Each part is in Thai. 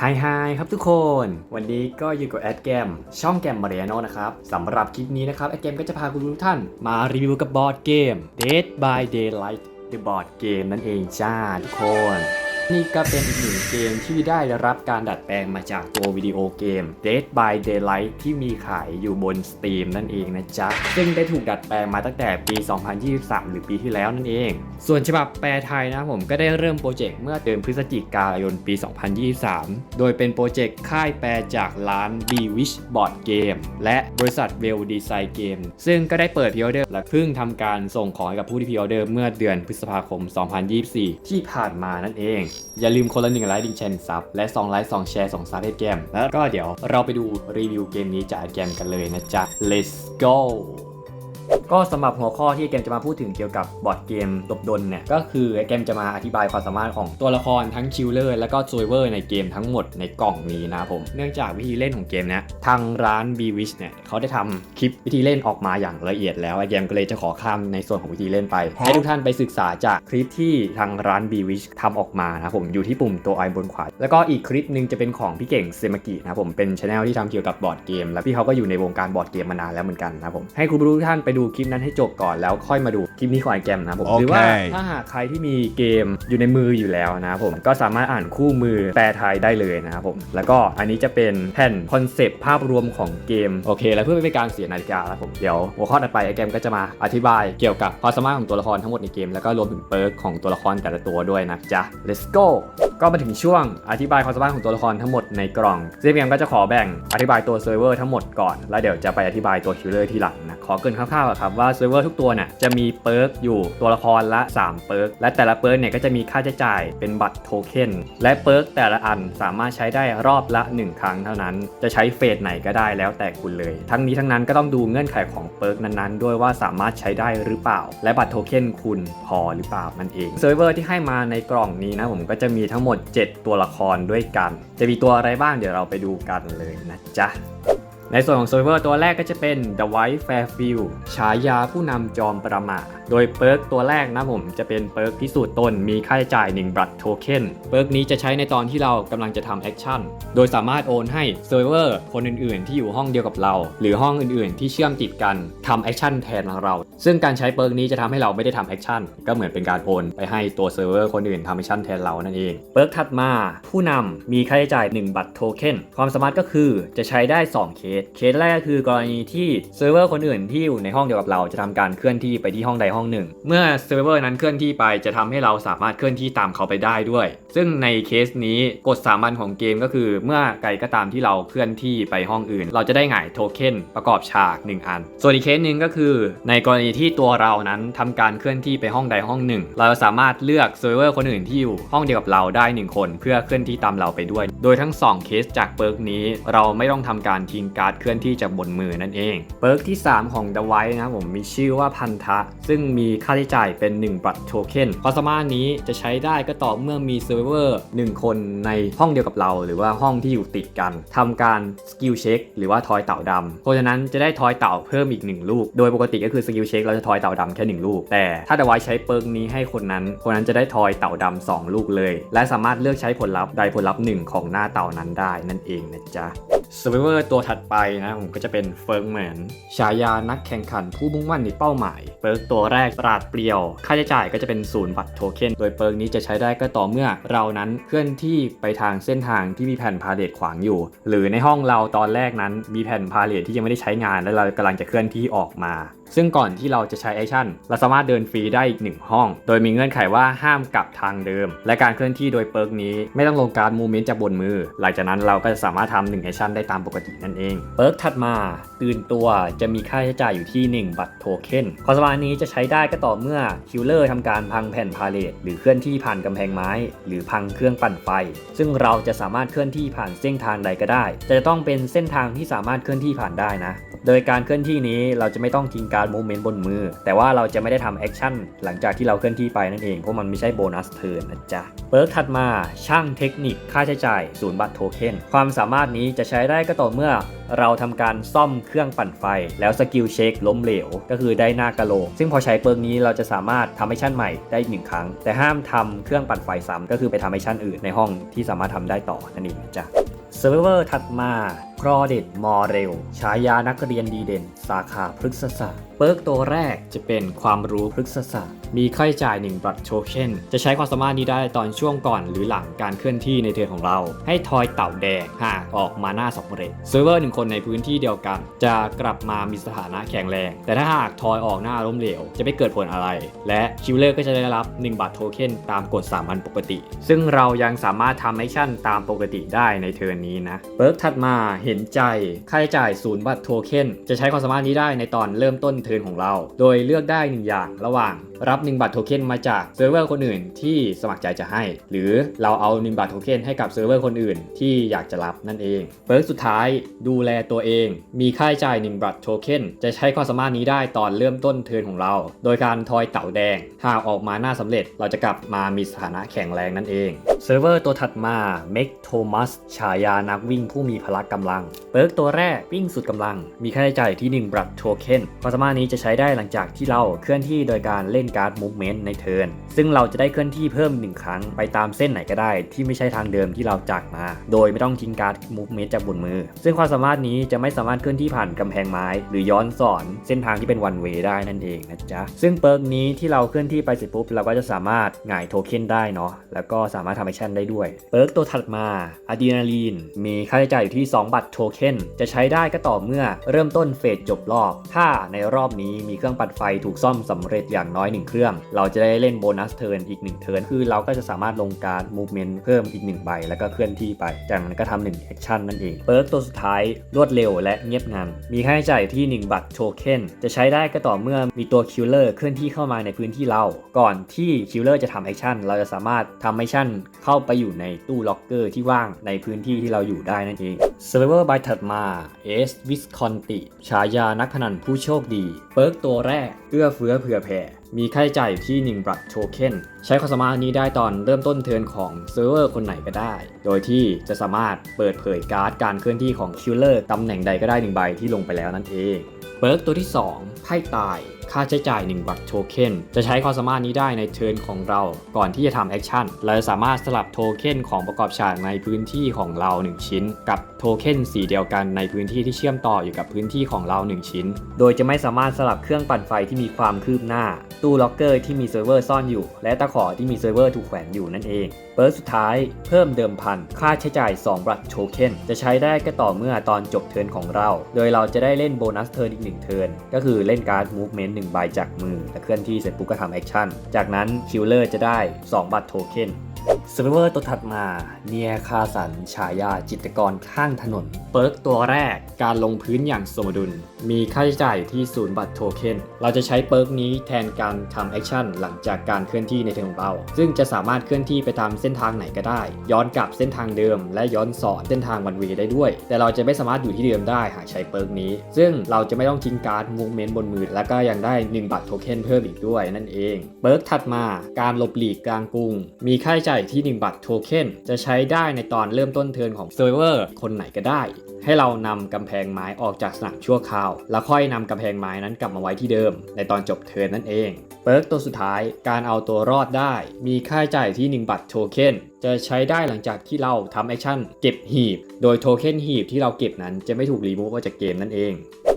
ไฮไฮครับทุกคน วันนี้ก็อยู่กับแอดแกมช่องแกมมาเรียโนนะครับสำหรับคลิปนี้นะครับ แอดแกมก็จะพาคุณทุกท่านมารีวิวกับบอร์ดเกม Dead by Daylight The Board Game นั่นเองจ้าทุกคน นี่ก็เป็นอีกหนึ่งเกมที่ได้รับการดัดแปลงมาจากตัววิดีโอเกม Dead by Daylight ที่มีขายอยู่บน Steam นั่นเองนะจ๊ะ ซึ่งได้ถูกดัดแปลงมาตั้งแต่ปี 2023 หรือปีที่แล้วนั่นเอง ส่วนฉบับแปลไทยนะผมก็ได้เริ่มโปรเจกต์เมื่อเดือนพฤศจิกายนปี 2023 โดยเป็นโปรเจกต์ค่ายแปลจากร้าน b w i s h Board Game และบริษัท Well Design Game ซึ่งก็ได้เปิดพิออเดอร์และเพิ่งทำการส่งของให้กับผู้ที่พิออเดอร์เมื่อเดือนพฤษภาคม 2024 ที่ผ่านมานั่นเองอย่าลืมคนละหนึ่งไลค์ดิงแชร์ซับและ2ไลค์2แชร์2ซับให้เกมแล้วก็เดี๋ยวเราไปดูรีวิวเกมนี้จากเกมกันเลยนะจ๊ะ let's go ก็สำหรับหัวข้อที่เกมจะมาพูดถึงเกี่ยวกับบอร์ดเกมตบดนเนี่ยก็คือเกมจะมาอธิบายความสามารถของตัวละครทั้งคิลเลอร์และก็ซูเวอร์ในเกมทั้งหมดในกล่องนี้นะผมเนื่องจากวิธีเล่นของเกมเนี้ยทางร้าน b w i s h เนี่ยเขาได้ทำคลิปวิธีเล่นออกมาอย่างละเอียดแล้วไอเกมก็เลยจะขอข้ามในส่วนของวิธีเล่นไป ให้ทุกท่านไปศึกษาจากคลิปที่ทางร้าน b w i s h ทำออกมานะผมอยู่ที่ปุ่มตัวไอบนขวาแล้วก็อีกคลิปหนึ่งจะเป็นของพี่เก่งเซมากินะผมเป็นช anel ที่ทำเกี่ยวกับบอร์ดเกม แล้วพี่เขาก็อยู่ในวงการบอร์ดเกมมานานแล้วเหมือนกันนะผมให้คุณผู้ทุกท่านไปดูคลิปนั้นให้จบก่อนแล้วค่อยมาดูคลิปนี้ของไอแกมนะครับผมโอเคหรือว่าถ้าหากใครที่มีเกมอยู่ในมืออยู่แล้วนะครับผมก็สามารถอ่านคู่มือแปลไทยได้เลยนะครับผมแล้วก็อันนี้จะเป็นแผ่นคอนเซปต์ภาพรวมของเกมโอเค แล้วเพื่อไม่เป็นการเสียนาฬิกาแล้วผมเดี๋ยวหัวข้อถัดไปไอแกมก็จะมาอธิบายเกี่ยวกับความสามารถของตัวละครทั้งหมดในเกมแล้วก็รวมถึงเปิร์กของตัวละครแต่ละตัวด้วยนะจ๊ะ let's go ก็มาถึงช่วงอธิบายความสามารถของตัวละครทั้งหมดในกล่องซึ่งเกมก็จะขอแบ่งอธิบายตัวเซิร์ฟเวอร์ทั้งหมดก่อน แล้วเดี๋ยวจะไปอธิบายตัวคิลเลอร์ทีหลังนะขอเกรินคร่าวๆครับว่าเซิร์ฟเวอร์ทุกตัวเนี่ยจะมีเปิร์กอยู่ตัวละครละ 3 เปิร์กและแต่ละเปิร์กเนี่ยก็จะมีค่าใช้จ่ายเป็นบัตรโทเค็นและเปิร์กแต่ละอันสามารถใช้ได้รอบละ 1 ครั้งเท่านั้น จะใช้เฟสไหนก็ได้แล้วแต่คุณเลย ทั้งนี้ทั้งนั้นก็ต้องดูเงื่อนไขของเปิร์กนั้นๆ ด้วยว่าสามารถใช้ได้หรือเปล่า และบัตรโทเค็นคุณพอหรือเปล่านั่นเองเซิร์ฟเวอร์ที่ให้มาในกล่องนี้นะผมก็จะมีทั้งหมด 7 ตัวละครด้วยกัน จะมีตัวอะไรบ้างเดี๋ยวเราไปดูกันเลยนะจ๊ะ ในส่วนของเซิร์ฟเวอร์ตัวแรกก็จะเป็น The White Fairfield ฉายาผู้นำจอมประมาทโดยเปิร์กตัวแรกนะผมจะเป็นเปิร์กพิสูจน์ตนมีค่าใช้จ่าย1บัตรโทเค็นเปิร์กนี้จะใช้ในตอนที่เรากำลังจะทำแอคชั่น โดยสามารถโอนให้เซิร์ฟเวอร์คนอื่นๆ ที่อยู่ห้องเดียวกับเรา หรือห้องอื่นๆ ที่เชื่อมติดกันทำแอคชั่นแทนเรา ซึ่งการใช้เปิร์กนี้จะทำให้เราไม่ได้ทำแอคชั่นก็เหมือนเป็นการโอนไปให้ตัวเซิร์ฟเวอร์คนอื่นทำแอคชั่นแทนเรานั่นเองเปิร์กถัดมา ผู้นำมีค่าใช้จ่าย1บัตรโทเค็นความสามารถก็คือจะใช้ได้2เคสเคสแรกก็คือกรณีที่เซิร์ฟเวอร์คนอื่นที่อยู่ในห้องเดียวกับเราจะทำการเคลื่อนที่ไปที่ห้องใดห้องหนึ่ง เมื่อเซิร์ฟเวอร์นั้นเคลื่อนที่ไปจะทำให้เราสามารถเคลื่อนที่ตามเขาไปได้ด้วย ซึ่งในเคสนี้กฎสามัญของเกมก็คือ เมื่อใดก็ตามที่เราเคลื่อนที่ไปห้องอื่น เราจะได้หงายโทเค็นประกอบฉาก 1 อัน ส่วนอีกเคสหนึ่งก็คือ ในกรณีที่ตัวเรานั้นทำการเคลื่อนที่ไปห้องใดห้องหนึ่ง เราสามารถเลือกเซิร์ฟเวอร์คนอื่นที่อยู่ห้องเดียวกับเราได้ 1 คน เพื่อเคลื่อนที่ตามเราไปด้วย โดยทั้ง 2 เคสจากเปิร์กนี้ เราไม่ต้องทำการทิ้งการดเคลื่อนที่จากบนมือนั่นเองเปิร์กที่ 3 ของ The White นะผมมีชื่อว่าพันธะ ซึ่งมีค่าใช้จ่ายเป็น 1 บัตรโทเค็นความสามารถนี้จะใช้ได้ก็ต่อเมื่อมีเซิร์ฟเวอร์1คนในห้องเดียวกับเรา หรือว่าห้องที่อยู่ติดกันทำการสกิลเช็คหรือว่าทอยเต่าดำเพราะฉะนั้นจะได้ทอยเต่าเพิ่มอีก 1 ลูก โดยปกติก็คือสกิลเช็คเราจะทอยเต่าดำแค่ 1 ลูก แต่ถ้า The White ใช้เปิร์กนี้ให้คนนั้น คนนั้นจะได้ทอยเต่าดำสองลูกเลย และสามารถเลือกใช้ผลลัพธ์ใดผลลัพธ์หนึ่งของหน้าเต่านั้นได้นั่นเองนะจ๊ะ s u r v i v o r ตัวถัดไปนะผมก็จะเป็นเฟิร์กแมนฉายานักแข่งขันผู้มุ่งมั่นในเป้าหมายเปิร์กตัวแรกปราดเปรียว ค่าใช้จ่ายก็จะเป็นศูนย์บัตรโทเค็นโดยเปิร์กนี้จะใช้ได้ก็ต่อเมื่อเรานั้นเคลื่อนที่ไปทางเส้นทางที่มีแผ่นพาเลทขวางอยู่ หรือในห้องเราตอนแรกนั้นมีแผ่นพาเลทที่ยังไม่ได้ใช้งาน และเรากำลังจะเคลื่อนที่ออกมา ซึ่งก่อนที่เราจะใช้แอคชั่นเราสามารถเดินฟรีได้อีกหนึ่งห้อง โดยมีเงื่อนไขว่าห้ามกลับทางเดิม และการเคลื่อนที่โดยเปิร์กนี้ไม่ต้องลงการมูเมนต์จากบนมือ หลังจากนั้นเราก็จะสามารถทำหนึ่งแอคชั่นได้ตามปกตินั่นเอง เปิร์กถัดมาตื่นตัวจะมีค่าใช้จ่ายอยู่ที่ 1 บัตรโทเค็นความสามารถนี้จะใช้ได้ก็ต่อเมื่อคิลเลอร์ทำการพังแผ่นพาเลทหรือเคลื่อนที่ผ่านกำแพงไม้ หรือพังเครื่องปั่นไฟ ซึ่งเราจะสามารถเคลื่อนที่ผ่านเส้นทางใดก็ได้แต่จะต้องเป็นเส้นทางที่สามารถเคลื่อนที่ผ่านได้นะ โดยการเคลื่อนที่นี้เราจะไม่ต้องทิ้งการโมเมนต์บนมือ แต่ว่าเราจะไม่ได้ทำแอคชั่นหลังจากที่เราเคลื่อนที่ไปนั่นเองเพราะมันไม่ใช่โบนัสเทิร์นนะจ๊ะเปิร์กถัดมาช่างเทคนิคค่าใช้จ่ายศูนย์บัตรโทเค็นความสามารถนี้จะใช้ได้ก็ต่อเมื่อเราทำการซ่อมเครื่องปั่นไฟ แล้วสกิลเช็คล้มเหลว ก็คือได้หน้ากะโหลก ซึ่งพอใช้เปิร์กนี้เราจะสามารถทำให้ชั่นใหม่ได้อีกหนึ่งครั้ง แต่ห้ามทำเครื่องปั่นไฟซ้ำก็คือไปทำให้ชั่นอื่นในห้องที่สามารถทำได้ต่อนั่นเองนะจ๊ะเซิร์ฟเวอร์ถัดมาครอเดตมอเรลฉายานักเรียนดีเด่น สาขาพฤกษศาสตร์ เปิร์กตัวแรกจะเป็นความรู้พฤกษศาสตร์ มีค่าใช้จ่าย 1 บัตรโทเค็นจะใช้ความสามารถนี้ได้ตอนช่วงก่อนหรือหลังการเคลื่อนที่ในเทิร์นของเรา ให้ทอยเต่าแดงหากออกมาหน้าสองเรทเซิร์ฟเวอร์หนึ่งคนในพื้นที่เดียวกัน จะกลับมามีสถานะแข็งแรง แต่ถ้าหากทอยออกหน้าล้มเหลว จะไม่เกิดผลอะไร และคิวเลอร์ก็จะได้รับ 1 บัตรโทเค็นตามกฎสามัญปกติ ซึ่งเรายังสามารถทำแอคชั่นตามปกติได้ในเทิร์นนี้นะเปิร์กถัดมาเห็นใจ ค่าใช้จ่ายศูนย์บัตรโทเค็นจะใช้ความสามารถนี้ได้ในตอนเริ่มต้นเทิร์นของเรา โดยเลือกได้หนึ่งอย่างระหว่างรับ1บัตรโทเค็นมาจากเซิร์ฟเวอร์คนอื่นที่สมัครใจจะให้ หรือเราเอา1บัตรโทเค็นให้กับเซิร์ฟเวอร์คนอื่นที่อยากจะรับนั่นเองเปิร์กสุดท้ายดูแลตัวเอง มีค่าใช้จ่าย1บัตรโทเค็นจะใช้ความสามารถนี้ได้ตอนเริ่มต้นเทิร์นของเรา โดยการทอยเต่าแดง หากออกมาหน้าสำเร็จเราจะกลับมามีสถานะแข็งแรงนั่นเองเซิร์ฟเวอร์ตัวถัดมาเมกโทมัสฉายานักวิ่งผู้มีพละกำลัง เปิร์กตัวแรกวิ่งสุดกำลัง มีค่าใช้จ่ายที่1บัตรโทเค็นความสามารถนี้จะใช้ได้หลังจากที่เราเคลื่อนที่โดยการเล่นการ์ดมูฟเมนต์ในเทิร์นซึ่งเราจะได้เคลื่อนที่เพิ่ม 1 ครั้งไปตามเส้นไหนก็ได้ ที่ไม่ใช่ทางเดิมที่เราจากมา โดยไม่ต้องทิ้งการ์ดมูฟเมนต์จากบนมือ ซึ่งความสามารถนี้จะไม่สามารถเคลื่อนที่ผ่านกำแพงไม้ หรือย้อนสอนเส้นทางที่เป็นวันเวได้นั่นเองนะจ๊ะซึ่งเปิร์กนี้ที่เราเคลื่อนที่ไปเสร็จปุ๊บเราก็จะสามารถหงายโทเค็นได้เนาะแล้วก็สามารถทำแอคชั่นได้ด้วยเปิร์กตัวถัดมาอะดรีนาลีนมีค่าใช้จ่ายอยู่ที่ 2 บัตรโทเค็นจะใช้ได้ก็ต่อเมื่อเริ่มต้นเฟสจบรอบ ถ้าในรอบนี้มีเครื่องปั่นไฟถูกซ่อมสำเร็จอย่างน้อย1 เครื่อง เราจะได้เล่นโบนัสเทิร์นอีก 1 เทิร์นคือเราก็จะสามารถลงการมูฟเมนต์เพิ่มอีก 1 ใบ แล้วก็เคลื่อนที่ไป จากนั้นก็ทำหนึ่งแอคชั่นนั่นเองเปิร์กตัวสุดท้ายรวดเร็วและเงียบงัน มีค่าใช้จ่ายที่ 1 บัตรโทเค็นจะใช้ได้ก็ต่อเมื่อมีตัวคิลเลอร์เคลื่อนที่เข้ามาในพื้นที่เรา ก่อนที่คิลเลอร์จะทำแอคชั่นเราจะสามารถทำแอคชั่นเข้าไปอยู่ในตู้ล็อกเกอร์ที่ว่างในพื้นที่ที่เราอยู่ได้นั่นเองเซิร์ฟเวอร์บถัดมาเอสวิสคอนติฉายานักพนันผู้โชคดี เปิร์กตัวแรก อื้อเฟื้อเผื่อแผ่ มีค่าใช้จ่ายอยู่ที่ 1บัตรโทเค็น ใช้ความสามารถนี้ได้ตอนเริ่มต้นเทิร์นของเซิร์ฟเวอร์คนไหนก็ได้ โดยที่จะสามารถเปิดเผยการ์ดการเคลื่อนที่ของคิลเลอร์ตำแหน่งใดก็ได้หนึ่งใบที่ลงไปแล้วนั่นเองเปิร์กตัวที่ 2 ไพ่ตาย ค่าใช้จ่าย 1 บัตรโทเค็นจะใช้ความสามารถนี้ได้ในเทิร์นของเราก่อนที่จะทำแอคชั่นเราจะสามารถสลับโทเค็นของประกอบฉากในพื้นที่ของเรา 1 ชิ้น กับโทเค็นสีเดียวกันในพื้นที่ที่เชื่อมต่ออยู่กับพื้นที่ของเรา 1 ชิ้น โดยจะไม่สามารถสลับเครื่องปั่นไฟที่มีความคืบหน้า ตู้ล็อกเกอร์ที่มีเซิร์ฟเวอร์ซ่อนอยู่ และตะขอที่มีเซิร์ฟเวอร์ถูกแขวนอยู่นั่นเอง เปิร์สุดท้ายเพิ่มเดิมพัน ค่าใช้จ่าย2บัตรโทเค็นจะใช้ได้ก็ต่อเมื่อตอนจบเทิร์นของเรา โดยเราจะได้เล่นโบนัสเทิร์นอีก1เทิร์นก็คือเล่นการ์ดมูฟเมนต์1ใบจากมือและเคลื่อนที่เสร็จปุ๊บก็ทำแอคชั่นจากนั้นคิลเลอร์จะได้ 2 บัตรโทเค็น เซิร์ฟเวอร์ตัวถัดมาเนียคาสันฉายาจิตกรข้างถนน เปิร์กตัวแรกการลงพื้นอย่างสมดุล มีค่าใช้จ่ายที่ศูนย์บัตรโทเค็นเราจะใช้เปิร์กนี้แทนการทำแอคชั่นหลังจากการเคลื่อนที่ในเทิร์นของเรา ซึ่งจะสามารถเคลื่อนที่ไปตามเส้นทางไหนก็ได้ ย้อนกลับเส้นทางเดิม และย้อนสอนเส้นทางวันเวได้ด้วย แต่เราจะไม่สามารถอยู่ที่เดิมได้หากใช้เปิร์กนี้ ซึ่งเราจะไม่ต้องทิ้งการ์ดมูเมนต์บนมือและก็ยังได้1บัตรโทเค็นเพิ่มอีกด้วยนั่นเองเปิร์กถัดมาการหลบหลีกกลางกรุง มีค่าใช้จ่ายที่1บัตรโทเค็นจะใช้ได้ในตอนเริ่มต้นเทิร์นของเซิร์ฟเวอร์คนไหนก็ได้ ให้เรานำกำแพงไม้ออกจากสนามชั่วคราว แล้วค่อยนำกำแพงไม้นั้นกลับมาไว้ที่เดิม ในตอนจบเทิร์นนั่นเอง เปิร์กตัวสุดท้ายการเอาตัวรอดได้ มีค่าใช้จ่ายที่1บัตรโทเค็นจะใช้ได้หลังจากที่เราทำแอคชั่นเก็บหีบ โดยโทเค็นหีบที่เราเก็บนั้นจะไม่ถูกรีมูฟออกจากเกมนั่นเอง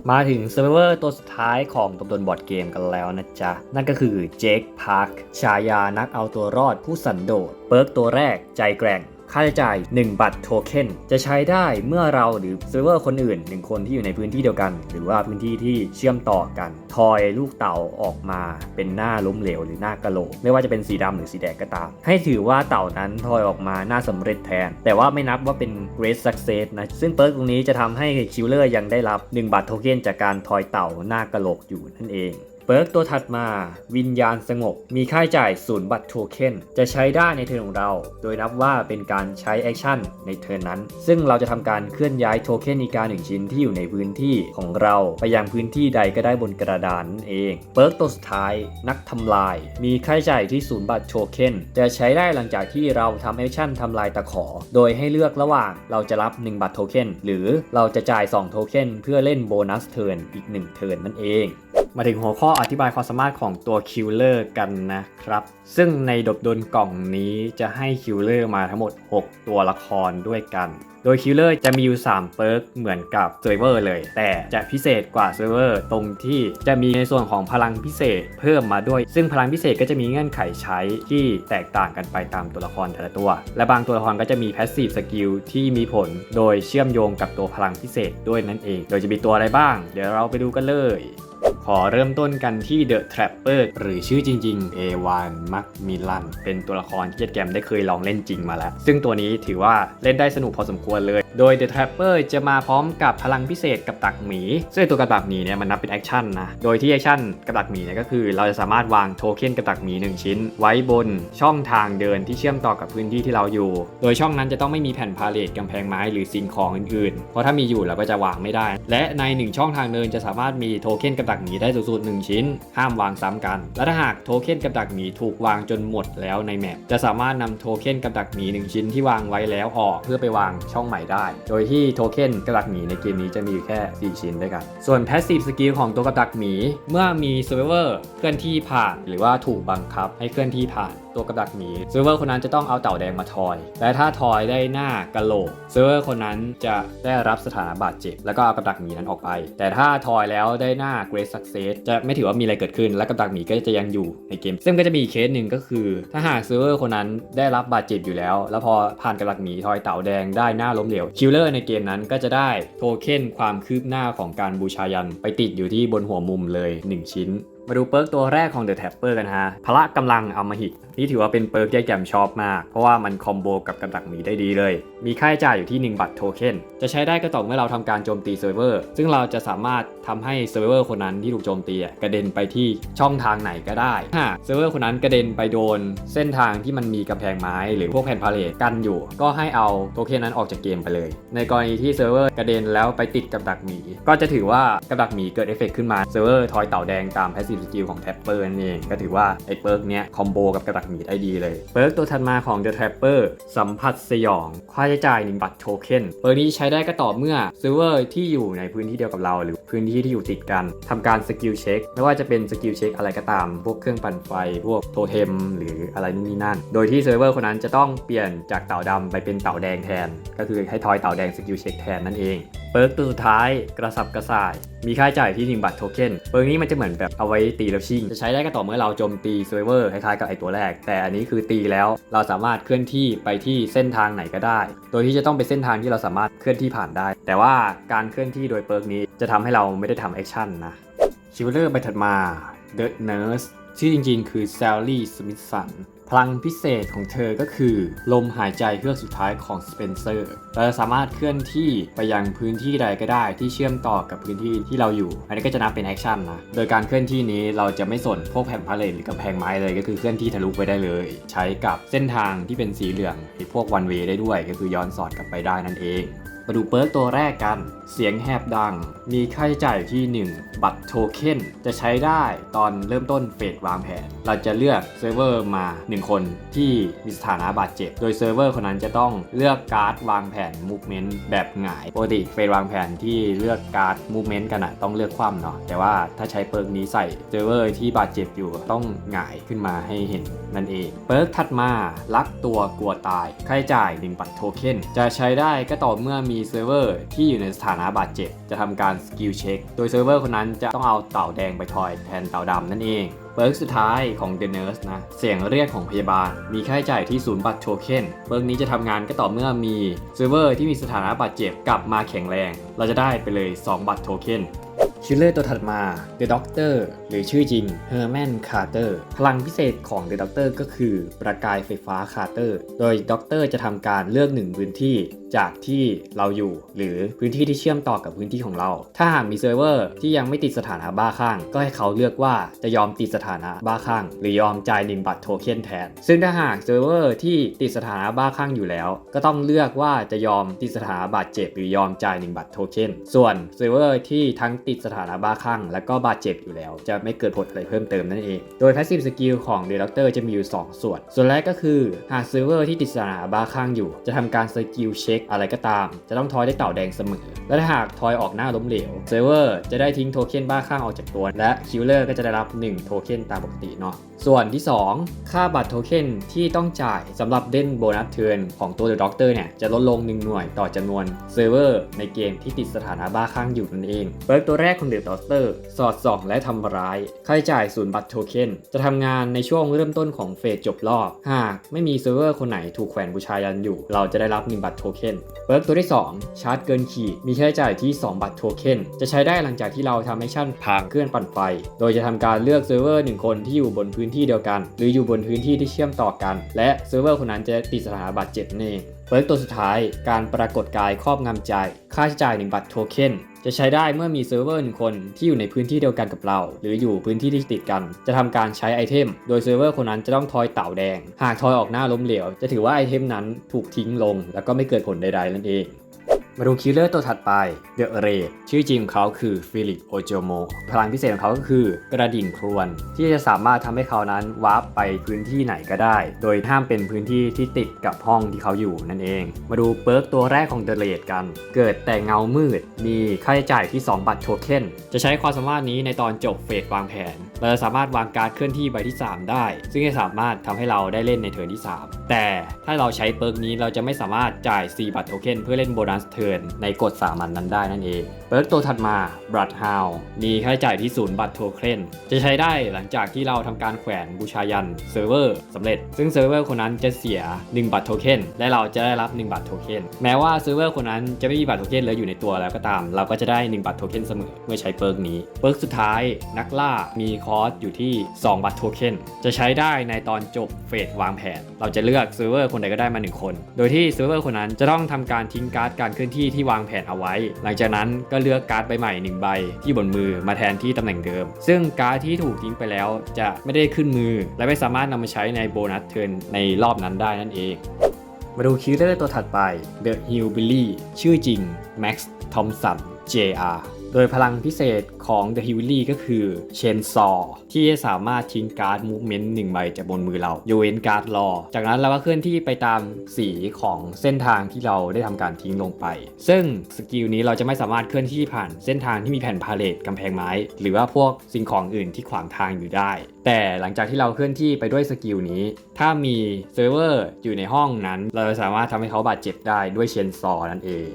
มาถึงเซิร์ฟเวอร์ตัวสุดท้ายของตำบลบอร์ดเกมกันแล้วนะจ๊ะ นั่นก็คือเจคพาร์คชายานักเอาตัวรอดผู้สันโดษเปิร์กตัวแรกใจแกร่ง ค่าใช้จ่าย 1 บัตรโทเค็นจะใช้ได้เมื่อเราหรือเซิร์ฟเวอร์คนอื่น 1 คนที่อยู่ในพื้นที่เดียวกัน หรือว่าพื้นที่ที่เชื่อมต่อกัน ทอยลูกเต่าออกมาเป็นหน้าล้มเหลวหรือหน้ากะโหลก ไม่ว่าจะเป็นสีดำหรือสีแดงก็ตาม ให้ถือว่าเต่านั้นทอยออกมาหน้าสำเร็จแทน แต่ว่าไม่นับว่าเป็น great success นะ ซึ่งเปิร์กตรงนี้จะทำให้คิลเลอร์ยังได้รับ 1 บัตรโทเค็นจากการทอยเต่าหน้ากะโหลกอยู่นั่นเอง เปิร์กตัวถัดมา วิญญาณสงบ มีค่าใช้จ่ายศูนย์บัตรโทเค็นจะใช้ได้ในเทิร์นของเรา โดยนับว่าเป็นการใช้แอคชั่นในเทิร์นนั้น ซึ่งเราจะทำการเคลื่อนย้ายโทเค็นอีกาหนึ่งชิ้นที่อยู่ในพื้นที่ของเรา ไปยังพื้นที่ใดก็ได้บนกระดานนั่นเอง เปิร์กตัวสุดท้าย นักทำลาย มีค่าใช้จ่ายที่ศูนย์บัตรโทเค็นจะใช้ได้หลังจากที่เราทำแอคชั่นทำลายตะขอ โดยให้เลือกระหว่างเราจะรับ 1 บัตรโทเค็นหรือเราจะจ่าย 2 โทเค็นเพื่อเล่นโบนัสเทิร์นอีก 1 เทิร์นนั่นเอง มาถึงหัวข้ออธิบายความสามารถของตัวคิลเลอร์กันนะครับ ซึ่งในดบดนกล่องนี้จะให้คิลเลอร์มาทั้งหมด 6 ตัวละครด้วยกัน โดยคิลเลอร์จะมีอยู่ 3 เปิร์กเหมือนกับเซเวอร์เลย แต่จะพิเศษกว่าเซเวอร์ตรงที่จะมีในส่วนของพลังพิเศษเพิ่มมาด้วย ซึ่งพลังพิเศษก็จะมีเงื่อนไขใช้ที่แตกต่างกันไปตามตัวละครแต่ละตัว และบางตัวละครก็จะมีแพสซีฟสกิลที่มีผลโดยเชื่อมโยงกับตัวพลังพิเศษด้วยนั่นเอง โดยจะมีตัวอะไรบ้าง เดี๋ยวเราไปดูกันเลยขอเริ่มต้นกันที่ The Trapper หรือชื่อจริงๆ A1 มักมิลันเป็นตัวละครที่เจดแกมได้เคยลองเล่นจริงมาแล้ว ซึ่งตัวนี้ถือว่าเล่นได้สนุกพอสมควรเลย โดย The Trapper จะมาพร้อมกับพลังพิเศษกับดักหมี ซึ่งตัวกับดักหมีเนี่ยมันนับเป็นแอคชั่นนะ โดยที่แอคชั่นกับดักหมีเนี่ยก็คือ เราจะสามารถวางโทเค็นกับดักหมี 1 ชิ้น ไว้บนช่องทางเดินที่เชื่อมต่อกับพื้นที่ที่เราอยู่ โดยช่องนั้นจะต้องไม่มีแผ่นพาเลทกำแพงไม้หรือสิ่งของอื่นๆ เพราะถ้ามีอยู่เราก็จะวางไม่ได้ และใน 1 ช่องทางเดินจะสามารถมีโทเค็นกับดักหมีได้สูงสุด1ชิ้น ห้ามวางซ้ำกัน และถ้าหากโทเค็นกับดักหมีถูกวางจนหมดแล้วในแมปจะสามารถนำโทเค็นกับดักหมี 1 ชิ้นที่วางไว้แล้วออกเพื่อไปวางช่องใหม่ได้ โดยที่โทเค็นกับดักหมีในเกมนี้จะมีอยู่แค่ 4 ชิ้นด้วยกัน ส่วนแพสซีฟสกิลของตัวกับดักหมี เมื่อมีเซิร์ฟเวอร์เคลื่อนที่ผ่าน หรือว่าถูกบังคับให้เคลื่อนที่ผ่านตัวกับดักหมีเซิร์ฟเวอร์คนนั้นจะต้องเอาเต่าแดงมาทอย และถ้าทอยได้หน้ากะโหลกเซิร์ฟเวอร์คนนั้นจะได้รับสถานะบาดเจ็บ แล้วก็เอากับดักหมีนั้นออกไป แต่ถ้าทอยแล้วได้หน้า Great Success จะไม่ถือว่ามีอะไรเกิดขึ้น และกับดักหมีก็จะยังอยู่ในเกม ซึ่งก็จะมีเคสหนึ่งก็คือ ถ้าหากเซิร์ฟเวอร์คนนั้นได้รับบาดเจ็บอยู่แล้ว แล้วพอผ่านกับดักหมีทอยเต่าแดงได้หน้าล้มเหลวคิลเลอร์ในเกมนั้นก็จะได้โทเค็นความคืบหน้าของการบูชายันไปติดอยู่ที่บนหัวมุมเลย 1 ชิ้น มาดูเปิร์กตัวแรกของ The Tapper กันฮะพละกำลังอมหิต นี่ถือว่าเป็นเปิร์กที่แกมชอบมาก เพราะว่ามันคอมโบกับกำดักหมีได้ดีเลย มีค่าใช้จ่ายอยู่ที่ 1 บัตรโทเค็นจะใช้ได้ก็ต่อเมื่อเราทำการโจมตีเซิร์ฟเวอร์ซึ่งเราจะสามารถทำให้เซิร์ฟเวอร์คนนั้นที่ถูกโจมตีกระเด็นไปที่ช่องทางไหนก็ได้ถ้าเซิร์ฟเวอร์คนนั้นกระเด็นไปโดน เส้นทางที่มันมีกำแพงไม้หรือพวกแผ่นพาเลทกันอยู่ ก็ให้เอาโทเค็นนั้นออกจากเกมไปเลย ในกรณีที่เซิร์ฟเวอร์กระเด็นแล้วไปติดกับดักหมี ก็จะถือว่ากับดักหมีเกิดเอฟเฟกต์ขึ้นมาเซิร์ฟเวอร์ทอยเต่าแดงตาม passive skill ของ Tapper นั่นเองก็ถือว่าไอ้เปิร์กเนี้ยคอมโบกับกระดักมีได้ดีเลย เปิร์กตัวถัดมาของ The Trapper สัมผัสสยอง ค่าใช้จ่าย1บัตรโทเค็นเปิร์กนี้ใช้ได้ก็ต่อเมื่อเซิร์ฟเวอร์ที่อยู่ในพื้นที่เดียวกับเรา หรือพื้นที่ที่อยู่ติดกันทำการสกิลเช็คไม่ว่าจะเป็นสกิลเช็คอะไรก็ตาม พวกเครื่องปั่นไฟ พวกโทเทมหรืออะไรนู่นนี่นั่น โดยที่เซิร์ฟเวอร์คนนั้นจะต้องเปลี่ยนจากเต่าดำไปเป็นเต่าแดงแทน ก็คือให้ทอยเต่าแดงสกิลเช็คแทนนั่นเอง เปิร์กตัวสุดท้ายกระสับกระส่ายมีค่าใช้จ่ายที่1บาทโทเค็นเปิร์กนี้มันจะเหมือนแบบเอาไว้ตีแล้วชิง จะใช้ได้ก็ต่อเมื่อเราโจมตีเซิร์ฟเวอร์คล้ายๆกับไอตัวแรก แต่อันนี้คือตีแล้วเราสามารถเคลื่อนที่ไปที่เส้นทางไหนก็ได้ โดยที่จะต้องเป็นเส้นทางที่เราสามารถเคลื่อนที่ผ่านได้ แต่ว่าการเคลื่อนที่โดยเปิร์กนี้จะทำให้เราไม่ได้ทำแอคชั่นนะคิวเลอร์ไปถัดมา The Nurse ชื่อจริงๆ คือ Sally Smithson พลังพิเศษของเธอก็คือ ลมหายใจเฮือกสุดท้ายของสเปนเซอร์ เราจะสามารถเคลื่อนที่ไปยังพื้นที่ใดก็ได้ที่เชื่อมต่อกับพื้นที่ที่เราอยู่ อันนี้ก็จะนับเป็นแอคชั่นนะ โดยการเคลื่อนที่นี้เราจะไม่สนพวกแผ่นพาเลทหรือกำแพงไม้เลย ก็คือเคลื่อนที่ทะลุไปได้เลย ใช้กับเส้นทางที่เป็นสีเหลืองไอ้พวกวันเวได้ด้วย ก็คือย้อนสอนกลับไปได้นั่นเอง มาดูเปิร์กตัวแรกกัน เสียงแหบดัง มีค่าใช้จ่ายที่ 1 บัตรโทเค็นจะใช้ได้ตอนเริ่มต้นเฟสวางแผน เราจะเลือกเซิร์ฟเวอร์มา 1 คนที่มีสถานะบาดเจ็บ โดยเซิร์ฟเวอร์คนนั้นจะต้องเลือกการ์ดวางแผนมูฟเมนต์แบบหงาย ปกติเฟสวางแผนที่เลือกการ์ดมูฟเมนต์กันอะต้องเลือกคว่ำเนาะ แต่ว่าถ้าใช้เปิร์กนี้ใส่เซิร์ฟเวอร์ที่บาดเจ็บอยู่ต้องหงายขึ้นมาให้เห็นนั่นเอง เปิร์กถัดมาลักตัวกลัวตาย ค่าใช้จ่าย 1 บัตรโทเค็นจะใช้ได้ก็ต่อเมื่อมีเซิร์ฟเวอร์ที่อยู่ในสถานะบาดเจ็บ จะทำการสกิลเช็ค โดยเซิร์ฟเวอร์คนนั้นจะต้องเอาเต่าแดงไปทอยแทนเต่าดำนั่นเองเบิร์กสุดท้ายของ The Nurse นะ เสียงเรียกของพยาบาล มีค่าใช้จ่ายที่ศูนย์บัตรโทเค็นเบิร์กนี้จะทำงานก็ต่อเมื่อมีเซิร์ฟเวอร์ที่มีสถานะบาดเจ็บกลับมาแข็งแรง เราจะได้ไปเลย 2 บัตรโทเค็น คิลเลอร์ตัวถัดมา The Doctor หรือชื่อจริง Herman Carter พลังพิเศษของ The Doctor ก็คือประกายไฟฟ้า Carter โดย Doctor จะทำการเลือกหนึ่งพื้นที่จากที่เราอยู่ หรือพื้นที่ที่เชื่อมต่อกับพื้นที่ของเรา ถ้าหากมีเซิร์ฟเวอร์ที่ยังไม่ติดสถานะบ้าคลั่งก็ให้เขาเลือกว่าจะยอมติดสถานะบ้าคลั่งหรือยอมจ่ายหนึ่งบัตรโทเค็นแทน ซึ่งถ้าหากเซิร์ฟเวอร์ที่ติดสถานะบ้าคลั่งอยู่แล้ว ก็ต้องเลือกว่าจะยอมติดสถานะบาดเจ็บหรือยอมจ่ายหนึ่งบัตรโทเค็นส่วนเซิร์ฟเวอร์ที่ทั้งติดสถานะบ้าคลั่งและก็บาดเจ็บอยู่แล้ว จะไม่เกิดผลอะไรเพิ่มเติมนั่นเอง โดย Passive Skill ของ d e d u c t o r จะมีอยู่ 2 ส่วน ส่วนแรกก็คือหากเซิร์ฟเวอร์ที่ติดสถานะบ้าคลั่งอยู่ จะทำการสกิลเช็คอะไรก็ตาม จะต้องทอยได้เต่าแดงเสมอ และถ้าหากทอยออกหน้าล้มเหลวเซิร์ฟเวอร์จะได้ทิ้งโทเค็นบ้าคลั่งออกจากตัว และคิลเลอร์ก็จะได้รับ 1 โทเค็นตามปกติเนาะส่วนที่ 2 ค่าบัตรโทเค็นที่ต้องจ่ายสำหรับเล่นโบนัสเทิร์นของตัว The Doctor เนี่ยจะลดลง 1 หน่วยต่อจำนวนเซิร์ฟเวอร์ในเกมที่ติดสถานะบ้าคลั่งอยู่นั่นเองเปิร์กตัวแรกของ The Doctor สอดส่องและทำร้าย ค่าใช้จ่ายศูนย์บัตรโทเค็น จะทำงานในช่วงเริ่มต้นของเฟสจบรอบ หากไม่มีเซิร์ฟเวอร์คนไหนถูกแขวนบูชายันอยู่ เราจะได้รับ1บัตรโทเค็นเปิร์กตัวที่ 2 ชาร์จเกินขีด มีค่าใช้จ่ายที่ 2 บัตรโทเค็น จะใช้ได้หลังจากที่เราทำแอคชั่นพางเคลื่อนปั่นไฟ โดยจะทำการเลือกเซิร์ฟเวอร์หนึ่งคนที่อยู่บนพื้นที่เดียวกัน หรืออยู่บนพื้นที่ที่เชื่อมต่อกัน และเซิร์ฟเวอร์คนนั้นจะติดสถานะบาดเจ็บนั่นเอง เปิร์กตัวสุดท้ายการปรากฏกายครอบงำใจ ค่าใช้จ่าย1บัตรโทเค็นจะใช้ได้เมื่อมีเซิร์ฟเวอร์หนึ่งคนที่อยู่ในพื้นที่เดียวกันกับเรา หรืออยู่พื้นที่ที่ติดกัน จะทำการใช้ไอเทม โดยเซิร์ฟเวอร์คนนั้นจะต้องทอยเต่าแดง หากทอยออกหน้าล้มเหลว จะถือว่าไอเทมนั้นถูกทิ้งลง แล้วก็ไม่เกิดผลใดๆนั่นเอง มาดูคิลเลอร์ตัวถัดไป The Raid ชื่อจริงของเขาคือฟิลิปโอโจโมพลังพิเศษของเขาก็คือกระดิ่งครวน ที่จะสามารถทำให้เขานั้นวาร์ปไปพื้นที่ไหนก็ได้ โดยห้ามเป็นพื้นที่ที่ติดกับห้องที่เขาอยู่นั่นเอง มาดูเปิร์กตัวแรกของ The Raid กัน เกิดแต่เงามืด มีค่าใช้จ่ายที่ 2 บัตรโทเค็นจะใช้ความสามารถนี้ในตอนจบเฟสวางแผน เราจะสามารถวางการเคลื่อนที่ใบที่ 3 ได้ ซึ่งจะสามารถทำให้เราได้เล่นในเทิร์นที่ 3 แต่ถ้าเราใช้เปิร์กนี้เราจะไม่สามารถจ่าย 4 บัตรโทเค็นเพื่อเล่นโบนัสเทิร์นในกฎสามัญนนั้นได้นั่นเอง เปิร์กตัวถัดมา Blood Hound มีค่าใช้จ่ายที่ 0 บัตรโทเค็นจะใช้ได้หลังจากที่เราทำการแขวนบูชายันเซิร์ฟเวอร์สำเร็จ ซึ่งเซิร์ฟเวอร์คนนั้นจะเสีย 1 บัตรโทเค็นและเราจะได้รับ 1 บัตรโทเค็นแม้ว่าเซิร์ฟเวอร์คนนั้นจะไม่มีบัตรโทเค็นเหลืออยู่ในตัวแล้วก็ตาม เราก็จะได้ 1 บัตรโทเค็นเสมอเมื่อใช้เปิร์กนี้ เปิร์กสุดท้ายนักล่ามีคอสอยู่ที่ 2 บัตรโทเค็นจะใช้ได้ในตอนจบเฟสวางแผน เราจะเลือกเซิร์ฟเวอร์คนใดก็ได้มา 1 คน โดยที่เซิร์ฟเวอร์คนนั้นจะต้องทำการทิ้งการ์ดการเคลื่อนที่ที่วางแผนเอาไว้ หลังจากนั้นก็เลือกการ์ดใบใหม่ 1 ใบ ที่บนมือมาแทนที่ตำแหน่งเดิม ซึ่งการ์ดที่ถูกทิ้งไปแล้วจะไม่ได้ขึ้นมือ และไม่สามารถนำมาใช้ในโบนัสเทิร์นในรอบนั้นได้นั่นเองมาดูคิลเลอร์ตัวถัดไป The Hillbilly ชื่อจริง Max Thompson JR โดยพลังพิเศษของ The Hillbilly ก็คือ Chainsaw ที่จะสามารถทิ้งการ์ดมูฟเมนต์หนึ่งใบจากบนมือเราโยเวนการ์ดรอ จากนั้นเราก็เคลื่อนที่ไปตามสีของเส้นทางที่เราได้ทำการทิ้งลงไป ซึ่งสกิลนี้เราจะไม่สามารถเคลื่อนที่ผ่านเส้นทางที่มีแผ่นพาเลทกำแพงไม้ หรือว่าพวกสิ่งของอื่นที่ขวางทางอยู่ได้ แต่หลังจากที่เราเคลื่อนที่ไปด้วยสกิลนี้ ถ้ามีเซิร์ฟเวอร์อยู่ในห้องนั้น เราจะสามารถทำให้เขาบาดเจ็บได้ด้วยเชนซอนั่นเอง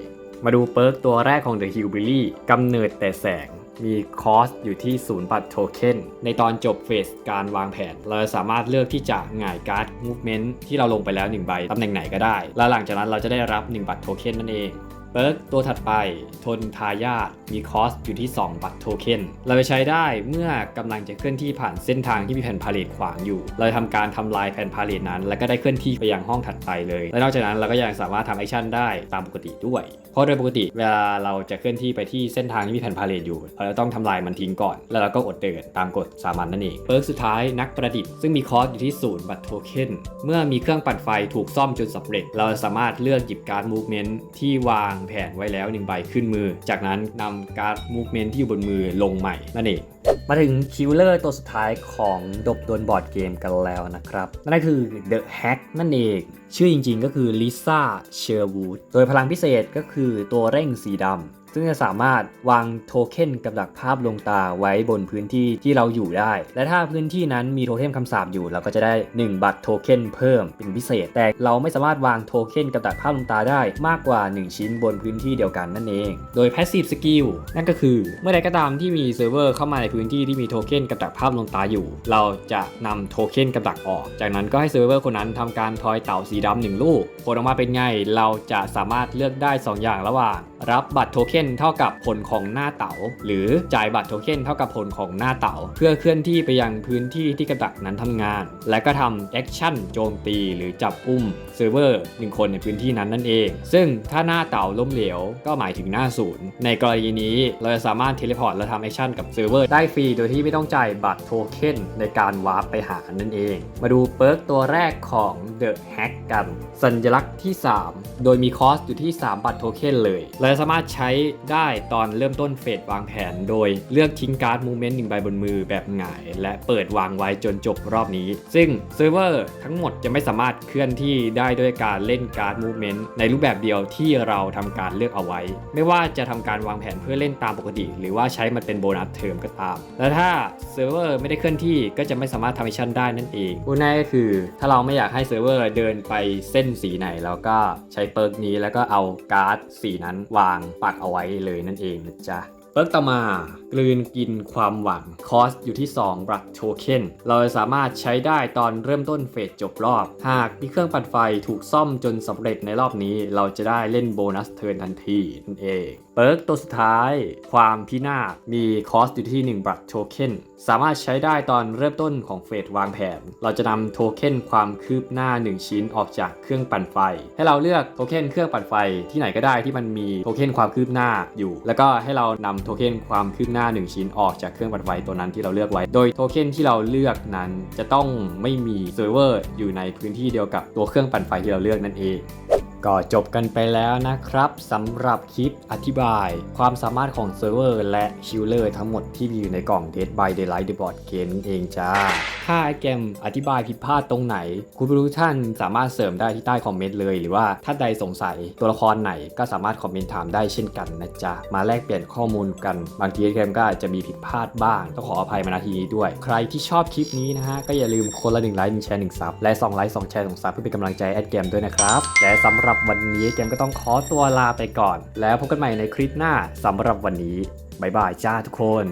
มาดูเปิร์กตัวแรกของ The Hillbilly กำเนิดแต่แสง มีคอสอยู่ที่ศูนย์บัตรโทเค็นในตอนจบเฟสการวางแผน เราสามารถเลือกที่จะหง่ายการ์ดมูฟเมนต์ที่เราลงไปแล้ว1ใบตำแหน่งไหนก็ได้ และหลังจากนั้นเราจะได้รับ 1 บัตรโทเค็นนั่นเองเปิร์กตัวถัดไป ทนทายาทมีคอสอยู่ที่ 2 บัตรโทเค็นเราจะใช้ได้เมื่อกำลังจะเคลื่อนที่ผ่านเส้นทางที่มีแผ่นพาเลทขวางอยู่ เราทำการทำลายแผ่นพาเลทนั้น แล้วก็ได้เคลื่อนที่ไปยังห้องถัดไปเลย และนอกจากนั้นเราก็ยังสามารถทำแอคชั่นได้ตามปกติด้วย เพราะโดยปกติเวลาเราจะเคลื่อนที่ไปที่เส้นทางที่มีแผ่นพาเลทอยู่ เราจะต้องทำลายมันทิ้งก่อน แล้วเราก็อดเดินตามกฎสามัญนั่นเองเปิร์กสุดท้ายนักประดิษฐ์ซึ่งมีคอร์สอยู่ที่ศูนย์บัตรโทเค็นเมื่อมีเครื่องปั่นไฟถูกซ่อมจนสำเร็จ เราสามารถเลือกหยิบการ์ดมูฟเมนต์ที่วางแผนไว้แล้วหนึ่งใบขึ้นมือ จากนั้นนำการ์ดมูฟเมนต์ที่อยู่บนมือลงใหม่นั่นเอง มาถึงคิวเลอร์ตัวสุดท้ายของดบโดนบอร์ดเกมกันแล้วนะครับ นั่นก็คือ The Hack นั่นเอง ชื่อจริงๆก็คือ Lisa Sherwood โดยพลังพิเศษก็คือตัวเร่งสีดำ ซึ่งจะสามารถวางโทเค็นกับดักภาพลงตาไว้บนพื้นที่ที่เราอยู่ได้ และถ้าพื้นที่นั้นมีโทเทมคำสาปอยู่ เราก็จะได้ 1 บัตรโทเค็นเพิ่มเป็นพิเศษ แต่เราไม่สามารถวางโทเค็นกับดักภาพลงตาได้มากกว่า 1 ชิ้นบนพื้นที่เดียวกันนั่นเอง โดย Passive Skill นั่นก็คือ เมื่อใดก็ตามที่มีเซิร์ฟเวอร์เข้ามาในพื้นที่ที่มีโทเค็นกับดักภาพลงตาอยู่ เราจะนำโทเค็นกับดักออก จากนั้นก็ให้เซิร์ฟเวอร์คนนั้นทำการทอยเต่าสีดำหนึ่งลูกผลออกมาเป็นไงเราจะสามารถเลือกได้ 2 อย่างระหว่าง รับบัตรโทเค็นเท่ากับผลของหน้าเต๋าหรือจ่ายบัตรโทเค็นเท่ากับผลของหน้าเต๋าเพื่อเคลื่อนที่ไปยังพื้นที่ที่กระดักนั้นทำงาน และก็ทำแอคชั่นโจมตีหรือจับอุ้มเซิร์ฟเวอร์หนึ่งคนในพื้นที่นั้นนั่นเอง ซึ่งถ้าหน้าเต๋าล้มเหลวก็หมายถึงหน้าศูนย์ในกรณีนี้เราจะสามารถเทเลพอร์ตและทำแอคชั่นกับเซิร์ฟเวอร์ได้ฟรีโดยที่ไม่ต้องจ่ายบัตรโทเค็นในการวาร์ปไปหานั่นเอง มาดูเปิร์กตัวแรกของ The Hack กัน สัญลักษณ์ที่ 3 โดยมีคอสอยู่ที่ 3 บัตรโทเค็นเลยเราจะสามารถใช้ได้ตอนเริ่มต้นเฟสวางแผน โดยเลือกทิ้งการ์ดมูเมนต์หนึ่งใบบนมือแบบหงาย และเปิดวางไว้จนจบรอบนี้ ซึ่งเซิร์ฟเวอร์ทั้งหมดจะไม่สามารถเคลื่อนที่ได้ได้วยการเล่นการ์ดมูเมนต์ในรูปแบบเดียวที่เราทำการเลือกเอาไว้ ไม่ว่าจะทำการวางแผนเพื่อเล่นตามปกติ หรือว่าใช้มันเป็นโบนัสเทอมก็ตาม และถ้าเซิร์ฟเวอร์ไม่ได้เคลื่อนที่ก็จะไม่สามารถทำมิชชั่นได้นั่นเองพูดง่ายก็คือ ถ้าเราไม่อยากให้เซิร์ฟเวอร์เดินไปเส้นสีไหนเราก็ใช้เปิร์กนี้แล้วก็เอาการ์ดสีนั้นวางปักเอาไว้เลยนั่นเองนะจ๊ะ เปิร์กต่อมากลืนกินความหวังคอสอยู่ที่2บักโทเค็นเราจะสามารถใช้ได้ตอนเริ่มต้นเฟสจบรอบ หากมีเครื่องปั่นไฟถูกซ่อมจนสำเร็จในรอบนี้ เราจะได้เล่นโบนัสเทิร์นทันทีนั่นเอง เปิร์กตัวสุดท้าย ความพินาศมีคอสอยู่ที่ 1 บัตรโทเค็นสามารถใช้ได้ตอนเริ่มต้นของเฟสวางแผน เราจะนำโทเค็นความคืบหน้า 1 ชิ้นออกจากเครื่องปั่นไฟ ให้เราเลือกโทเค็นเครื่องปั่นไฟที่ไหนก็ได้ที่มันมีโทเค็นความคืบหน้าอยู่ แล้วก็ให้เรานำโทเค็นความคืบหน้า 1 ชิ้นออกจากเครื่องปั่นไฟตัวนั้นที่เราเลือกไว้ โดยโทเค็นที่เราเลือกนั้นจะต้องไม่มีเซิร์ฟเวอร์อยู่ในพื้นที่เดียวกับตัวเครื่องปั่นไฟที่เราเลือกนั่นเอง ก็จบกันไปแล้วนะครับสำหรับคลิปอธิบาย ความสามารถของเซิร์ฟเวอร์และชิลเลอร์ทั้งหมดที่มีอยู่ในกล่อง Dead by Daylight The Board Game นั่นเองจ้า ถ้าไอเกมอธิบายผิดพลาดตรงไหน คุณผู้ท่านสามารถเสริมได้ที่ใต้คอมเมนต์เลย หรือว่าถ้าใดสงสัยตัวละครไหนก็สามารถคอมเมนต์ถามได้เช่นกันนะจ๊ะ มาแลกเปลี่ยนข้อมูลกัน บางทีเกมก็อาจจะมีผิดพลาดบ้างต้องขออภัยมาณทีนี้ด้วย ใครที่ชอบคลิปนี้นะฮะก็อย่าลืมคนละหนึ่งไลค์หนึ่งแชร์หนึ่งซับและสองไลค์สองแชร์สองซับเพื่อเป็นกำลังใจแอดเกมด้วยนะครับและสำหรับวันนี้เกมก็ต้องขอตัวลาไปก่อน แล้วพบกันใหม่ในคลิปหน้าสำหรับวันนี้ บ๊ายบายจ้าทุกคน